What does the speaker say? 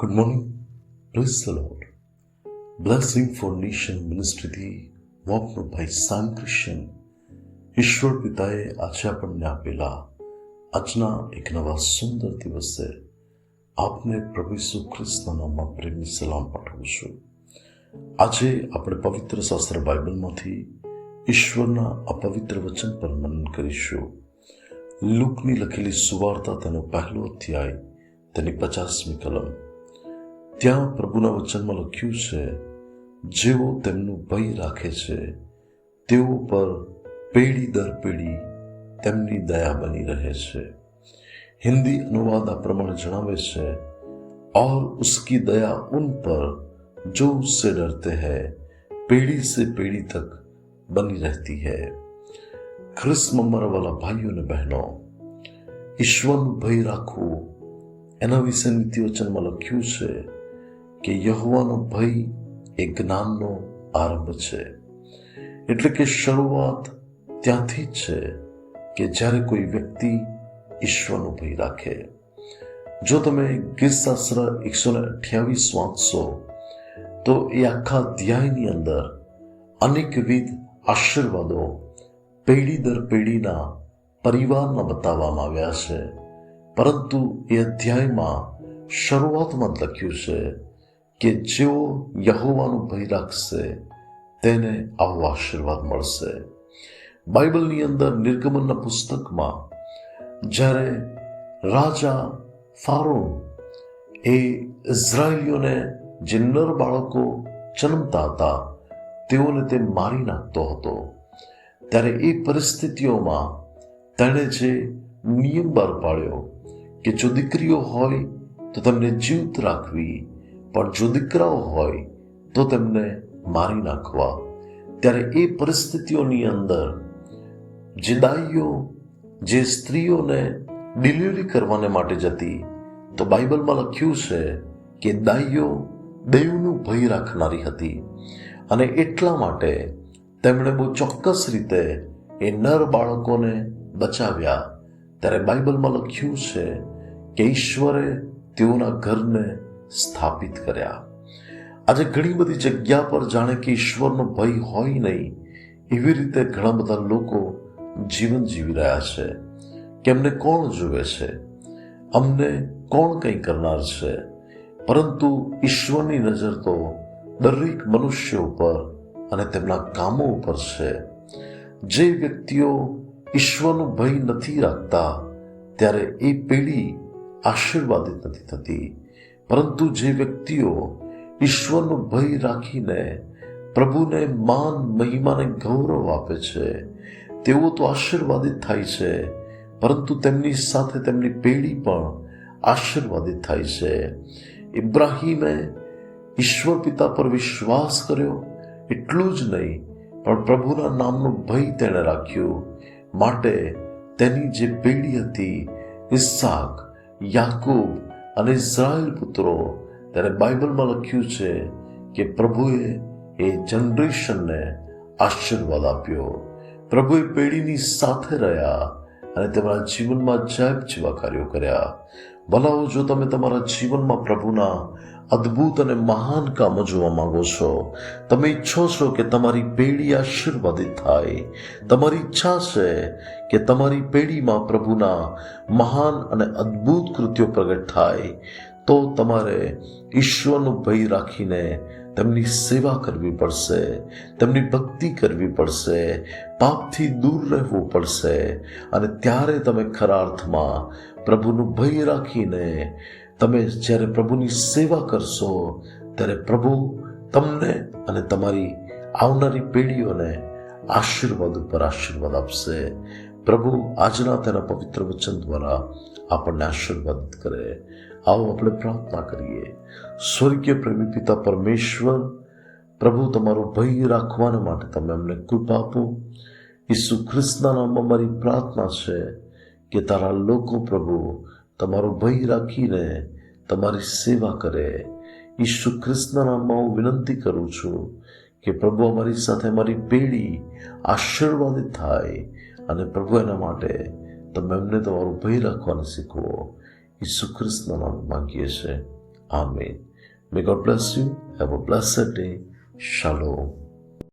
Good morning praise the lord blessing for nation મિનિસ્ટ્રીથી હું આપનો ભાઈ સામ ક્રિશ્ચન ઈશ્વર પિતાએ આજે આપણને આપેલા આજના એક નવા સુંદર દિવસે આપને પ્રભુ ઈસુ ખ્રિસ્તના નામમાં પ્રેમી સલામ પાઠવું છું આજે આપણે પવિત્ર શાસ્ત્ર બાઇબલમાંથી ઈશ્વરના અપવિત્ર વચન પર મનન કરીશું લુકની લખેલી સુવાર્તા તેનો પહેલો અધ્યાય તેની પચાસમી કલમ ત્યાં પ્રભુના વચનમાં લખ્યું છે જેઓ તેમનું ભય રાખે છે તેઓ પર પેઢી દર પેઢી તેમની દયા બની રહે છે हिंदी अनुवाद आ प्रमाण जनावे છે और उसकी दया उन पर जो उससे डरते हैं पीढ़ी से पीढ़ी तक बनी रहती है ખ્રિસ્ત મારા વાલા ભાઈઓ અને બહેનો ઈશ્વરનું ભય રાખવું એના વિશે નીતિ વચનમાં લખ્યું છે કે યહવાનો ભય એ જ્ઞાનનો આરંભ છે. એટલે કે શરૂઆત ત્યાંથી જ છે કે જ્યારે કોઈ વ્યક્તિ ઈશ્વરનો ભય રાખે. જો તમે ગીરશાસ્ત્ર એકસો ને અઠ્યાવીસ વાંચશો, તો એ આખા અધ્યાયની અંદર અનેકવિધ આશીર્વાદો પેઢી દર પેઢીના પરિવારના બતાવવામાં આવ્યા છે. પરંતુ એ અધ્યાયમાં શરૂઆતમાં જ લખ્યું છે કે જેઓ યહોવાનું ભય રાખશે, તેને આવો આશીર્વાદ મળશે. બાઇબલની અંદર નિર્ગમનના પુસ્તકમાં જ્યારે રાજા ફારો એ ઇઝરાયલીઓને જે નર બાળકો જન્મતા હતા, તેઓને તે મારી નાખતો હતો. ત્યારે એ પરિસ્થિતિઓમાં તેણે જે નિયમ બહાર પાડ્યો કે જો દીકરીઓ હોય તો તેમને જીવત રાખવી પણ જો દીકરાઓ હોય તો તેમને મારી નાખવા. ત્યારે એ પરિસ્થિતિઓની અંદર જે દાઈઓ જે સ્ત્રીઓને ડિલિવરી કરવાને માટે જતી, તો બાઇબલમાં લખ્યું છે કે દાઈઓ દેવનું ભય રાખનારી હતી અને એટલા માટે તેમણે બહુ ચોક્કસ રીતે એ નર બાળકોને બચાવ્યા. ત્યારે બાઇબલમાં લખ્યું છે કે ઈશ્વરે તેઓના ઘરને સ્થાપિત કર્યા. આજે ઘણી બધી જગ્યા પર જાણે કે ઈશ્વરનો ભય હોય નહીં એવી રીતે ઘણા બધા લોકો જીવન જીવી રહ્યા છે. કે અમને કોણ જુએ છે? અમને કોણ કંઈ કરનાર છે? પરંતુ ઈશ્વરની નજર તો દરેક મનુષ્ય ઉપર અને તેમના કામો ઉપર છે. જે વ્યક્તિઓ ઈશ્વરનો ભય નથી રાખતા, ત્યારે એ પેઢી આશીર્વાદિત નથી થતી. પરંતુ જે વ્યક્તિઓ ઈશ્વરનો ભય રાખીને પ્રભુને માન, મહિમાને ગૌરવ આપે છે, તેઓ તો આશીર્વાદિત થાય છે, પરંતુ તેમની સાથે તેમની પેઢી પણ આશીર્વાદિત થાય છે. ઇબ્રાહીમે ઈશ્વર પિતા પર વિશ્વાસ કર્યો, એટલું જ નહીં, પણ પ્રભુના નામનો ભય તેણે રાખ્યો. માટે તેની જે પેઢી હતી ઇસાક યાકૂબ અને ઇઝરાયલ પુત્રો, ત્યારે બાઇબલમાં લખ્યું છે કે પ્રભુએ એ જનરેશનને આશીર્વાદ આપ્યો. પ્રભુએ પેઢીની સાથે રહ્યા અને તેમના જીવનમાં જૈબ જેવા કાર્યો કર્યા. ભલાઓ, જો તમે તમારા જીવનમાં પ્રભુના અદ્ભુત અને મહાન કામો જોવા માંગો છો. તમે ઈચ્છો છો કે તમારી પેઢી આશીર્વાદિત થાય. તમારી ઈચ્છા છે કે તમારી પેઢીમાં પ્રભુના મહાન અને અદ્ભુત કૃત્યો પ્રગટ થાય. તો તમારે ઈશ્વરનું ભય રાખીને તેમની સેવા કરવી પડશે. તેમની ભક્તિ કરવી પડશે. પાપથી દૂર રહેવું પડશે. અને ત્યારે તમે ખરા અર્થમાં પ્રભુનું ભય રાખીને તમે જ્યારે પ્રભુની સેવા કરશો, ત્યારે પ્રભુ તમને અને તમારી આવનારી પેઢીઓને આશીર્વાદ ઉપર આશીર્વાદ આપશે. પ્રભુ આજના તેના પવિત્ર વચન દ્વારા આપણને આશીર્વાદ કરે. આવો આપણે પ્રાર્થના કરીએ. સ્વર્ગીય પ્રેમી પિતા પરમેશ્વર, પ્રભુ તમારો ભય રાખવાના માટે તમે અમને કૃપા આપો. ઈસુ ખ્રિસ્તના નામમાં મારી પ્રાર્થના છે કે તારા લોકો પ્રભુ તમારો ભય રાખીને તમારી સેવા કરે. ઈસુ ખ્રિસ્તના નામમાં હું વિનંતી કરું છું કે પ્રભુ અમારી સાથે અમારી પેઢી આશીર્વાદિત થાય અને પ્રભુ એના માટે તમે એમને તમારું ભય રાખવાનું શીખવો. ઈસુ ખ્રિસ્તના નામ માંગીએ છીએ. Amen. May god bless you have a blessed day શાલોમ